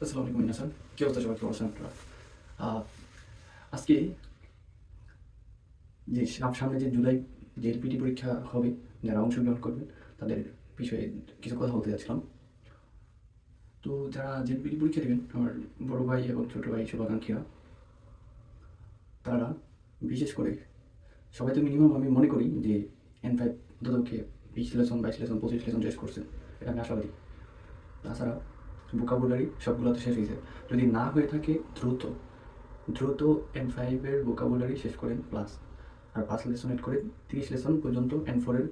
আসসালামু আলাইকুম ইনাসান কি অবস্থা সবাই কেমন আছেন আপনারা আজকে যে সাম- সামনে যে জুলাই যে এলপিটি পরীক্ষা হবে, যারা অংশগ্রহণ করবেন, তাদের বিষয়ে কিছু কথা বলতে যাচ্ছিলাম। তো যারা জেলপিটি পরীক্ষা দেবেন, আমার বড় ভাই এবং ছোট ভাই শুভাকাঙ্ক্ষীরা, তারা বিশেষ করে সবাই তো মিনিমাম আমি মনে করি যে এন ফাইভ অন্ততকে বিশ লেসন বাইশ লেসন পঁচিশ লেসন শেষ করছেন এটা আমি আশাবাদী। তাছাড়া ভোকাবুলারি সবগুলো তো শেষ হয়েছে। যদি না হয়ে থাকে, দ্রুত দ্রুত এন ফাইভের ভোকাবুলারি শেষ করেন প্লাস আর পাঁচ লেসন এড করে তিরিশ লেসন পর্যন্ত এন ফোরের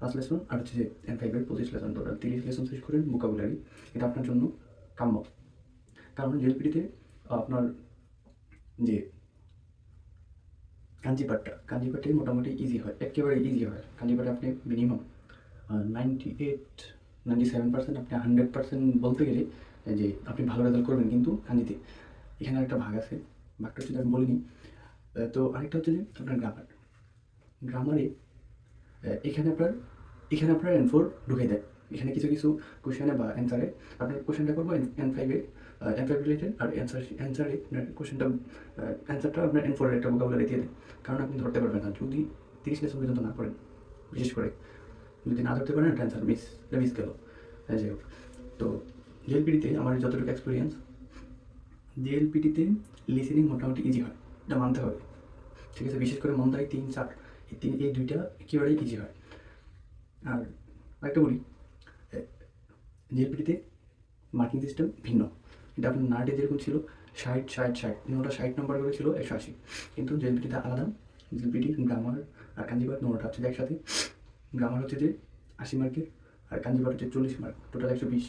পাঁচ লেসন আর হচ্ছে যে এন ফাইভের পঁচিশ লেসন টোটাল তিরিশ লেসন শেষ করেন ভোকাবুলারি এটা আপনার জন্য কাম্য। কারণ জেলপিটিতে আপনার যে কাঞ্জিপাটটা, কাঞ্জিপাটে মোটামুটি ইজি হয়, একেবারে ইজি হয়। কাঞ্জিপাটে আপনি minimum ninety eight ninety seven percent আপনি হান্ড্রেড পার্সেন্ট বলতে গেলে যে আপনি ভালো রেজাল্ট করবেন কিন্তু কাঞ্জিতে এখানে একটা ভাগ আছে, ভাগটা যদি আমি বলিনি। তো আরেকটা হচ্ছে যে আপনার গ্রামার গ্রামারে এখানে আপনার এখানে আপনার এন ফোর ঢুকে দেয়। এখানে কিছু কিছু কোশ্চেনে বা অ্যান্সারে আপনার কোশ্চেনটা করব এন ফাইভে এন ফাইভ রিলেটেড আর অ্যান্সার অ্যান্সারে কোশ্চেনটা অ্যান্সারটা আপনার এন ফোরের একটা মোকাবিলা দিয়ে দেয়। কারণ আপনি ধরতে পারবেন না, যদি তিরিশ লেসন পর্যন্ত না করেন বিশেষ করে। যদি না ধরতে পারেন একটা অ্যান্সার মিস মিস গেল। হ্যাঁ, যাই হোক। তো জিএলপিটিতে আমার যতটুকু এক্সপিরিয়েন্স জিএলপিটিতে লিসেনিং মোটামুটি ইজি হয় এটা মানতে হবে। ঠিক আছে বিশেষ করে মন্দাই তিন চার এই তিন এই দুইটা একেবারেই ইজি হয়। আর আরেকটা বলি জিএলপিটিতে মার্কিং সিস্টেম ভিন্ন। এটা আপনার নাটে যেরকম ছিল ষাট ষাট ষাট নোটা ষাট নম্বর করে ছিল একশো আশি। কিন্তু জেএলপিটিতে আলাদা জেএলপিটি গ্রামার আর কাঞ্জিপাট নোটা হচ্ছে একসাথে। গ্রামার হচ্ছে যে আশি মার্কের আর কাঞ্জিপাট হচ্ছে চল্লিশ মার্ক টোটাল একশো বিশ।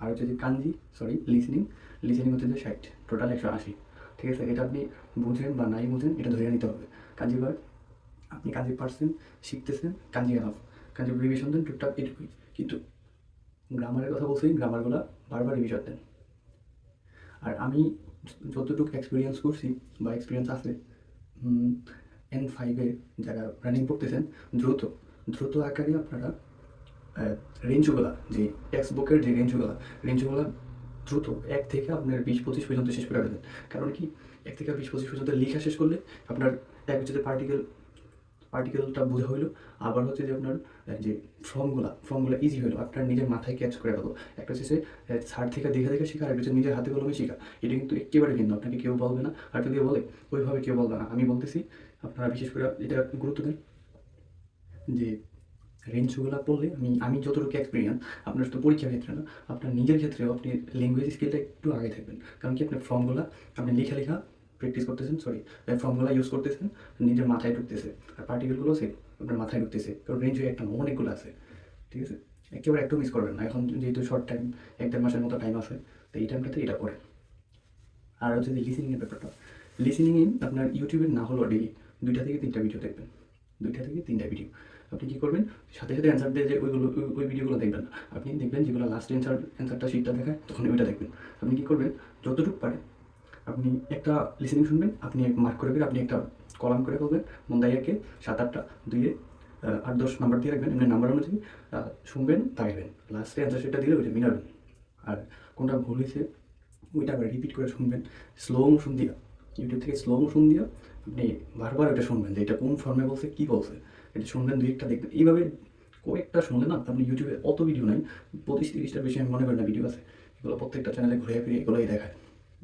আর হচ্ছে যে কাঞ্জি সরি লিসনিং লিসনিং হচ্ছে যে ষাট টোটাল একশো আশি। ঠিক আছে, এটা আপনি বুঝেন বা নাই বুঝেন, এটা ধরে নিতে হবে। কাঞ্জিপাট আপনি কাঞ্জি পারছেন, শিখতেছেন, কাঞ্জি এনাফ কাঞ্জি রিভিশন দেন, টুকটাক এটুকুই। কিন্তু গ্রামারের কথা বলছি, গ্রামারগুলো বারবার রিভিশন দেন। আর আমি যতটুকু এক্সপিরিয়েন্স করছি, বা এক্সপিরিয়েন্স আছে এন ফাইভে যারা রানিং করতেছেন দ্রুত দ্রুত আকারে আপনারা রেঞ্জগুলা যে টেক্সট বুকের যে রেঞ্জগুলা রেঞ্জগুলা দ্রুত এক থেকে আপনার বিশ পঁচিশ পর্যন্ত শেষ করে দেবেন কারণ কি? এক থেকে বিশ পঁচিশ পর্যন্ত লেখা শেষ করলে আপনার এক হচ্ছে পার্টিকেল পার্টিকেলটা বোঝা হইল, আবার হচ্ছে যে আপনার যে ফর্মগুলা ফর্মগুলো ইজি হলো আপনার নিজের মাথায় ক্যাচ করে গেলো একটা হচ্ছে সার থেকে দেখে দেখে শেখা আর একটা নিজের হাতে কলমে শেখা। এটা কিন্তু একেবারে ভিন্ন, আপনাকে কেউ বলবে না। আর যদি বলে, ওইভাবে কেউ বলবে না। আমি বলতেছি, আপনারা বিশেষ করে এটা গুরুত্ব দেন। যে রেঞ্জগুলো পড়লে আমি আমি যতটুকু এক্সপিরিয়েন্স আপনার তো পরীক্ষার ক্ষেত্রে না, আপনার নিজের ক্ষেত্রেও আপনি ল্যাঙ্গুয়েজ স্কিলটা একটু আগে থাকবেন। কারণ কি আপনার ফর্মগুলো আপনি লেখা লেখা প্র্যাকটিস করতেছেন সরি ফর্মগুলো ইউজ করতেছেন, নিজের মাথায় ঢুকতেছে। আর পার্টিকেলগুলো সেম আপনার মাথায় ঢুকতেছে। কারণ রেঞ্জ একটা অনেকগুলো আছে, ঠিক আছে? একেবারে একটু মিস করবেন না। এখন যেহেতু শর্ট টাইম এক দেড় মাসের মতো টাইম আছে তো এই টাইমটাতে এটা করেন। আর হচ্ছে যে লিসেনিংয়ের ব্যাপারটা। লিসেনিংয়ে আপনার ইউটিউবের না হলেও ডেলি দুইটা থেকে তিনটা ভিডিও দেখবেন। দুইটা থেকে তিনটা ভিডিও আপনি কী করবেন? সাথে সাথে অ্যান্সার দিয়ে যে ওইগুলো, ওই- ভিডিওগুলো দেখবেন না। আপনি দেখবেন যেগুলো লাস্ট অ্যান্সার অ্যান্সারটা শিটটা দেখায়, তখন ওইটা দেখবেন। আপনি কী করবেন? যতটুকু পারেন আপনি একটা লিসেনিং শুনবেন, আপনি মার্ক করে করে আপনি একটা কলাম করে ফেলবেন মন্দাইয়াকে সাত আটটা, দুইয়ে আট দশ নাম্বার দিয়ে রাখবেন, এমনি নাম্বার অনুযায়ী শুনবেন তাকাবেন লাস্টে অ্যান্সার শিটটা দিলে ওইটা মিলাবেন। আর কোনটা ভুল হয়েছে, ওইটা আবার রিপিট করে শুনবেন। স্লো মোশন দিয়া। ইউটিউব থেকে স্লো মোশন দিয়া আপনি বারবার ওটা শুনবেন যে এটা কোন ফর্মে বলছে, কী বলছে। এটা শুনবেন দুই একটা দেখবেন। এইভাবে কয়েকটা শুনলে না আপনি ইউটিউবে অত ভিডিও নাই, পঁচিশ তিরিশটার বেশি আমি মনে করি না ভিডিও আছে। এগুলো প্রত্যেকটা চ্যানেলে ঘুরে ফিরে এগুলোই দেখায়,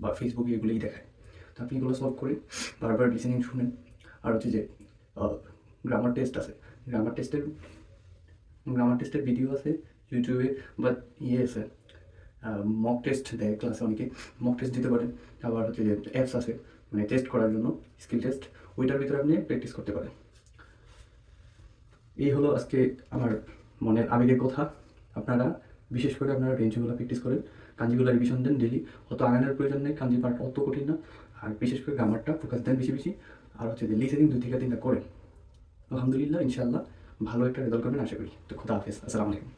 বা ফেসবুকে এগুলোই দেখায়। তো আপনি এগুলো সলভ করে বারবার লিসেনিং শুনেন। আর হচ্ছে যে গ্রামার টেস্ট আছে। গ্রামার টেস্টের গ্রামার টেস্টের ভিডিও আছে ইউটিউবে বা ইয়ে আছে মক টেস্ট দেয় ক্লাসে অনেকে। মক টেস্ট দিতে পারেন আবার হচ্ছে যে অ্যাপস আছে। মানে টেস্ট করার জন্য স্কিল টেস্ট ওইটার ভিতরে আপনি প্র্যাকটিস করতে পারেন। এই হলো আজকে আমার মনের আবেগের কথা। আপনারা, বিশেষ করে আপনারা রেঞ্জগুলো প্র্যাকটিস করেন। কাঞ্জিগুলো রিভিশন দেন ডেলি অত আগানোর প্রয়োজন নেই কাঞ্জি পার্ট অত কঠিন না। আর বিশেষ করে গ্রামারটা ফোকাস দেন বেশি বেশি। আর হচ্ছে যে লিসেনিং দুই থেকে তিনটা করেন। আলহামদুলিল্লাহ ইনশাল্লাহ ভালো একটা রেজাল্ট করবেন, আশা করি। তো খুদা হাফেজ, আসসালামু আলাইকুম।